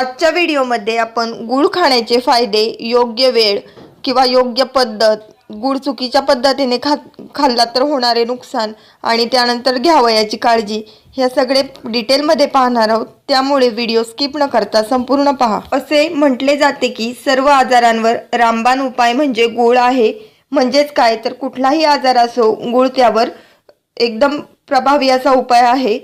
आजच्या व्हिडिओमध्ये आपण गुळ खाण्याचे फायदे योग्य वेळ किंवा योग्य पद्धत गुळ चुकीच्या पद्धतीने खा खाल्ला तर होणारे नुकसान आणि त्यानंतर घ्यावयाची काळजी ह्या सगळे डिटेलमध्ये पाहणार आहोत. त्यामुळे व्हिडिओ स्किप न करता संपूर्ण पहा. असे म्हटले जाते की सर्व आजारांवर रामबाण उपाय म्हणजे गुळ आहे. म्हणजेच काय? तर कुठलाही आजार असो गुळ त्यावर एकदम प्रभावी असा उपाय आहे.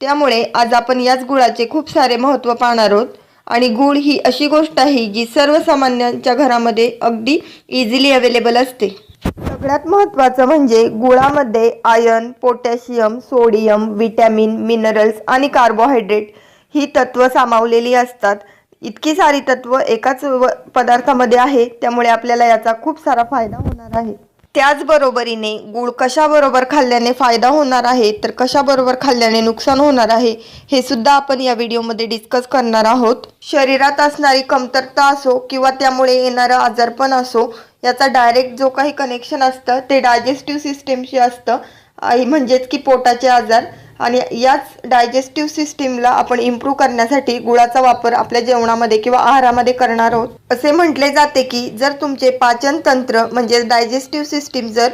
त्यामुळे आज आपण याच गुळाचे खूप सारे महत्त्व पाहणार आहोत. आणि गूळ ही अशी गोष्ट आहे जी सर्वसामान्यांच्या घरामध्ये अगदी इझिली अवेलेबल असते. सगळ्यात महत्त्वाचं म्हणजे गुळामध्ये iron potassium sodium vitamin minerals आणि कार्बोहायड्रेट ही तत्व सामावलेली असतात. इतकी सारी तत्व एकाच व- पदार्थामध्ये आहे त्यामुळे आपल्याला याचा खूप सारा फायदा होणार आहे. त्याचबरोबरीने गुळ कशाबरोबर खाल्ल्याने फायदा होणार आहे तर कशाबरोबर खाल्ल्याने नुकसान होणार आहे हे सुद्धा आपण या व्हिडिओमध्ये डिस्कस करणार आहोत. शरीरात असणारी कमतरता असो किंवा त्यामुळे येणारं आजारपण असो याचा डायरेक्ट जो काही कनेक्शन असतं ते डायजेस्टिव्ह सिस्टीमशी असतं. म्हणजेच की पोटाचे आजार आणि याच डायजेस्टिव्ह सिस्टीमला आपण इम्प्रूव्ह करण्यासाठी गुळाचा वापर आपल्या जेवणामध्ये किंवा आहारामध्ये करणार आहोत. असे म्हटले जाते की जर तुमचे पाचन तंत्र म्हणजे डायजेस्टिव्ह सिस्टीम जर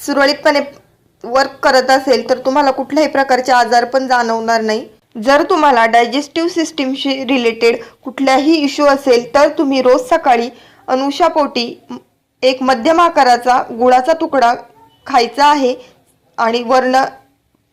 सुरळीतपणे वर्क करत असेल तर तुम्हाला कुठल्याही प्रकारचे आजार पण जाणवणार नाही. जर तुम्हाला डायजेस्टिव्ह सिस्टीमशी रिलेटेड कुठल्याही इश्यू असेल तर तुम्ही रोज सकाळी अनुषापोटी एक मध्यम आकाराचा गुळाचा तुकडा खायचा आहे आणि वर्ण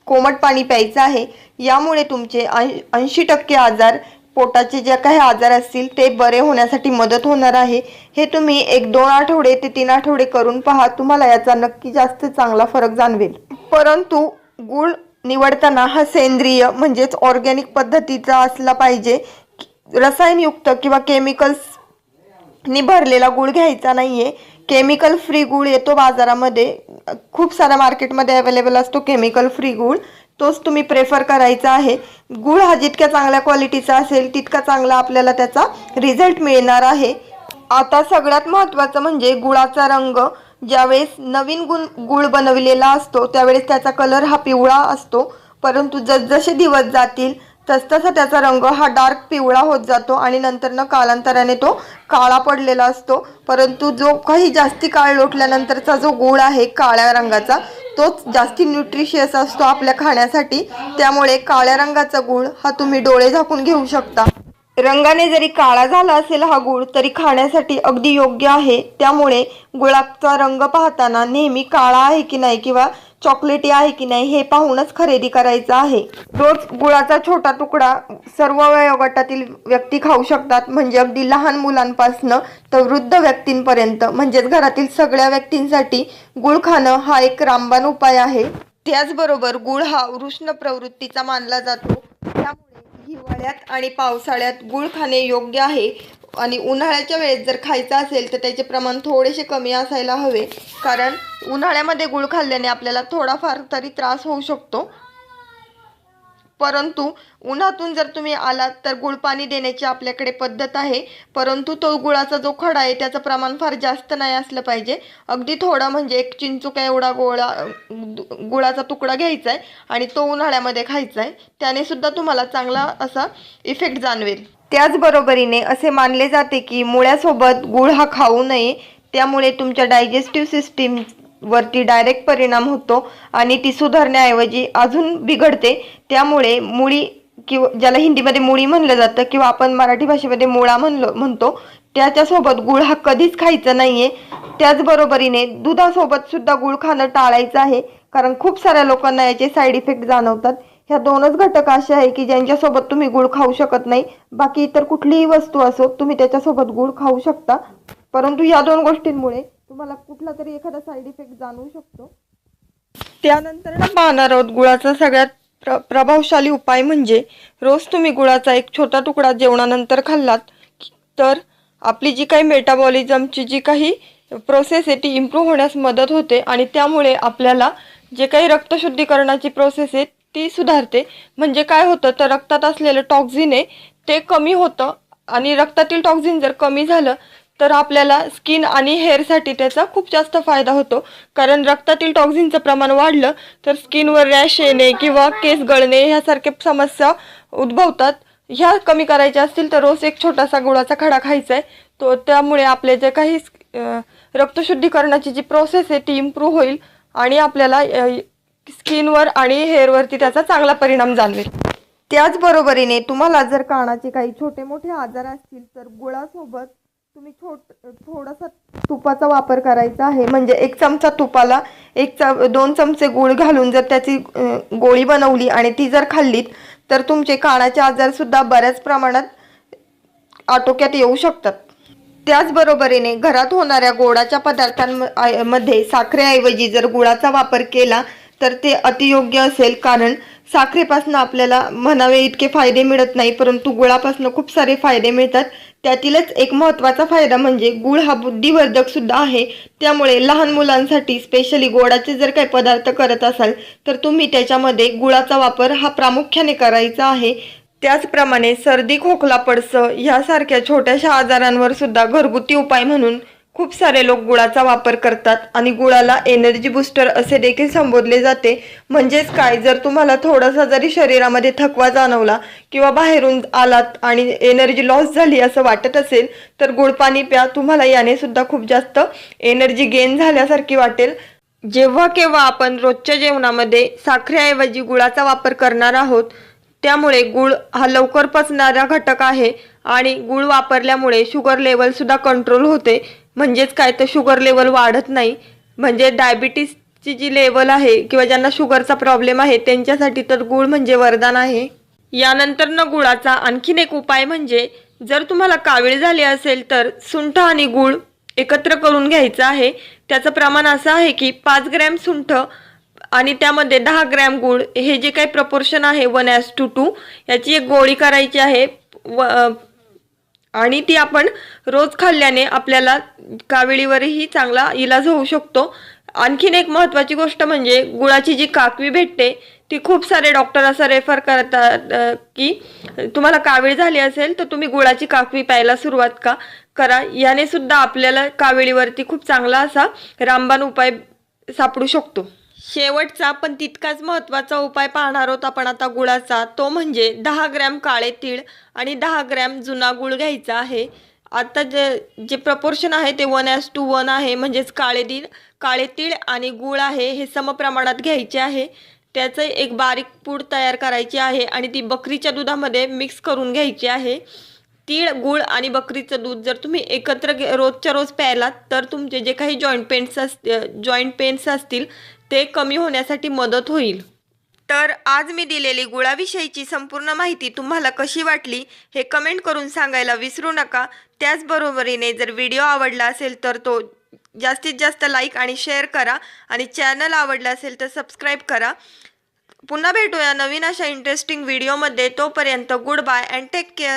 कोमट पाणी प्यायचं आहे. यामुळे तुमचे ऐंशी टक्के आजार पोटाचे ज्या काही आजार असतील ते बरे होण्यासाठी मदत होणार आहे. हे तुम्ही एक दोन आठवडे ते तीन आठवडे करून पहा. तुम्हाला याचा नक्की जास्त चांगला फरक जाणवेल. परंतु गुळ निवडताना हा सेंद्रिय म्हणजेच ऑर्गॅनिक पद्धतीचा असला पाहिजे. रसायनयुक्त किंवा केमिकल्स नी भरलेला गुळ घ्यायचा नाही आहे केमिकल फ्री गुळ येतो बाजारामध्ये. खूप सारा मार्केटमध्ये अवेलेबल असतो केमिकल फ्री गुळ. तोच तुम्ही प्रेफर करायचा आहे. गुळ हा जितक्या चांगल्या क्वालिटीचा असेल तितका चांगला आपल्याला त्याचा रिझल्ट मिळणार आहे. आता सगळ्यात महत्त्वाचं म्हणजे गुळाचा रंग. ज्यावेळेस नवीन गुण गुळ बनवलेला असतो त्यावेळेस त्याचा कलर हा पिवळा असतो. परंतु जसजसे दिवस जातील तसतसा त्याचा रंग हा डार्क पिवळा होत जातो आणि नंतरनं कालांतराने तो काळा पडलेला असतो. परंतु जो काही जास्ती काळ लोटल्यानंतरचा जो गुळ आहे काळ्या रंगाचा तोच जास्ती न्यूट्रिशियस असतो आपल्या खाण्यासाठी. त्यामुळे काळ्या रंगाचा गुळ हा तुम्ही डोळे झाकून घेऊ शकता. रंगाने जरी काळा झाला असेल हा गुळ तरी खाण्यासाठी अगदी योग्य आहे. त्यामुळे गुळाचा रंग पाहताना नेहमी काळा आहे की नाही किंवा चॉकलेटी आहे की नाही हे पाहूनच खरेदी करायचं आहे. रोज गुळाचा छोटा तुकडा सर्व वयोगटातील व्यक्ती खाऊ शकतात. म्हणजे अगदी लहान मुलांपासनं तर वृद्ध व्यक्तींपर्यंत. म्हणजेच घरातील सगळ्या व्यक्तींसाठी गुळ खाणं हा एक रामबाण उपाय आहे. त्याचबरोबर गुळ हा उष्ण प्रवृत्तीचा मानला जातो. त्यामुळे हिवाळ्यात आणि पावसाळ्यात गुळ खाणे योग्य आहे. आणि उन्हाळ्याच्या वेळेस जर खायचं असेल तर त्याचे प्रमाण थोडेसे कमी असायला हवे. कारण उन्हाळ्यामध्ये गुळ खाल्ल्याने आपल्याला थोडाफार तरी त्रास होऊ शकतो. परंतु उन्हातून जर तुम्ही आलात तर गुळ पाणी देण्याची आपल्याकडे पद्धत आहे. परंतु तो गुळाचा जो खडा आहे त्याचं प्रमाण फार जास्त नाही असलं पाहिजे. अगदी थोडा म्हणजे एक चिंचुका एवढा गोळा गुळाचा तुकडा घ्यायचा आहे आणि तो उन्हाळ्यामध्ये खायचा आहे त्याने सुद्धा तुम्हाला चांगला असा इफेक्ट जाणवेल. त्याचबरोबरीने असे मानले जाते की मुळ्यासोबत गुळ हा खाऊ नये त्यामुळे तुमच्या डायजेस्टिव्ह सिस्टीम वरती डायरेक्ट परिणाम होतो आणि ती सुधारण्याऐवजी अजून बिघडते. त्यामुळे मुळी किंवा ज्याला हिंदीमध्ये मुळी म्हणलं जातं किंवा आपण मराठी भाषेमध्ये मुळा म्हणलो म्हणतो त्याच्यासोबत गुळ हा कधीच खायचा नाहीये. त्याचबरोबरीने दुधासोबत सुद्धा गुळ खाणं टाळायचं आहे कारण खूप साऱ्या लोकांना याचे साईड इफेक्ट जाणवतात. ह्या दोनच घटक असे आहे की ज्यांच्यासोबत तुम्ही गुळ खाऊ शकत नाही बाकी इतर कुठलीही वस्तू असो तुम्ही त्याच्यासोबत गुळ खाऊ शकता. परंतु या दोन गोष्टींमुळे तुम्हाला कुठला तरी एखादा साईड इफेक्ट जाणवू शकतो. त्यानंतर ना पाहणार आहोत गुळाचा सगळ्यात प्र प्रभावशाली उपाय म्हणजे रोज तुम्ही गुळाचा एक छोटा तुकडा जेवणानंतर खाल्लात तर आपली जी काही मेटाबॉलिझमची जी काही प्रोसेस आहे ती इम्प्रूव्ह होण्यास मदत होते आणि त्यामुळे आपल्याला जे काही रक्तशुद्धीकरणाची प्रोसेस आहे ती सुधारते. म्हणजे काय होतं तर रक्तात असलेलं टॉक्झिन आहे ते कमी होतं आणि रक्तातील टॉक्झिन जर कमी झालं तर आपल्याला स्किन आणि हेअरसाठी त्याचा खूप जास्त फायदा होतो. कारण रक्तातील टॉक्झिनचं प्रमाण वाढलं तर स्किनवर रॅश येणे किंवा केस गळणे ह्यासारखे समस्या उद्भवतात. ह्या कमी करायच्या असतील तर रोज एक छोटासा गुळाचा खडा खायचा आहे तो त्यामुळे आपले जे काही रक्तशुद्धीकरणाची जी प्रोसेस आहे ती इम्प्रूव्ह होईल आणि आपल्याला स्किनवर आणि हेअरवरती त्याचा चांगला परिणाम जाणवेल. त्याचबरोबरीने तुम्हाला जर कानाचे काही छोटे मोठे आजार असतील तर गुळासोबत तुम्ही छोट थोडासा तुपाचा वापर करायचा आहे. म्हणजे एक चमचा तुपाला एक चम दोन चमचे गुळ घालून जर त्याची गोळी बनवली आणि ती जर खाल्लीत तर तुमचे कानाचे आजारसुद्धा बऱ्याच प्रमाणात आटोक्यात येऊ शकतात. त्याचबरोबरीने घरात होणाऱ्या गोडाच्या पदार्थांमध्ये साखरेऐवजी जर गुळाचा वापर केला तर ते अतियोग्य असेल कारण साखरेपासून आपल्याला म्हणावे इतके फायदे मिळत नाही परंतु गुळापासून खूप सारे फायदे मिळतात. त्यातीलच एक महत्त्वाचा फायदा म्हणजे गुळ हा बुद्धिवर्धक सुद्धा आहे. त्यामुळे लहान मुलांसाठी स्पेशली गोडाचे जर काही पदार्थ करत असाल तर तुम्ही त्याच्यामध्ये गुळाचा वापर हा प्रामुख्याने करायचा आहे. त्याचप्रमाणे सर्दी खोकला पडसं ह्यासारख्या छोट्याशा आजारांवर सुद्धा घरगुती उपाय म्हणून खूप सारे लोक गुळाचा वापर करतात आणि गुळाला एनर्जी बुस्टर असे देखील संबोधले जाते. म्हणजेच काय? जर तुम्हाला थोडासा जरी शरीरामध्ये थकवा जाणवला किंवा बाहेरून आलात आणि एनर्जी लॉस झाली असं वाटत असेल तर गुळ पाणी प्या. तुम्हाला याने सुद्धा खूप जास्त एनर्जी गेन झाल्यासारखी वाटेल. जेव्हा केव्हा आपण रोजच्या जेवणामध्ये साखरेऐवजी गुळाचा वापर करणार आहोत त्यामुळे गुळ हा लवकर पचणारा घटक आहे आणि गुळ वापरल्यामुळे शुगर लेवलसुद्धा कंट्रोल होते. म्हणजेच काय तर शुगर लेवल वाढत नाही. म्हणजे डायबिटीसची जी लेवल आहे किंवा ज्यांना शुगरचा प्रॉब्लेम आहे त्यांच्यासाठी तर गुळ म्हणजे वरदान आहे. यानंतर न गुळाचा आणखीन एक उपाय म्हणजे जर तुम्हाला कावीळ झाली असेल तर सुंठ आणि गुळ एकत्र करून घ्यायचं आहे. त्याचं प्रमाण असं आहे की पाच ग्रॅम सुंठ आणि त्यामध्ये दहा ग्रॅम गुळ हे जे काही प्रपोर्शन आहे वन ॲस टू टू याची एक गोळी करायची आहे. व आणि ती आपण रोज खाल्ल्याने आपल्याला काविळीवरही चांगला इलाज होऊ शकतो. आणखीन एक महत्त्वाची गोष्ट म्हणजे गुळाची जी काकवी भेटते ती खूप सारे डॉक्टर असं रेफर करतात की तुम्हाला कावीळ झाली असेल तर तुम्ही गुळाची काकवी प्यायला सुरुवात का करा. याने सुद्धा आपल्याला काविळीवरती खूप चांगला असा रामबाण उपाय सापडू शकतो. शेवटचा पण तितकाच महत्त्वाचा उपाय पाहणार आहोत आपण आता गुळाचा. तो म्हणजे दहा ग्रॅम काळे तीळ आणि दहा ग्रॅम जुना गुळ घ्यायचा आहे. आता जे जे प्रपोर्शन आहे ते वन ॲस टू वन आहे. म्हणजेच काळे तीळ काळे तीळ आणि गुळ आहे हे समप्रमाणात घ्यायचे आहे. त्याचं एक बारीक पूड तयार करायची आहे आणि ती बकरीच्या दुधामध्ये मिक्स करून घ्यायची आहे. तीळ गुळ आणि बकरीचं दूध जर तुम्ही एकत्र रोजच्या रोज प्यायलात तर तुमचे जे काही जॉईंट पेन्स अस जॉईंट पेन्स असतील ते कमी होण्यासाठी मदत होईल. तर आज मी दिलेली गुळाविषयीची संपूर्ण माहिती तुम्हाला कशी वाटली हे कमेंट करून सांगायला विसरू नका. त्याचबरोबरीने जर व्हिडिओ आवडला असेल तर तो जास्तीत जास्त लाईक आणि शेअर करा आणि चॅनल आवडला असेल तर सबस्क्राईब करा. पुन्हा भेटूया नवीन अशा इंटरेस्टिंग व्हिडिओमध्ये तोपर्यंत good bye and take care.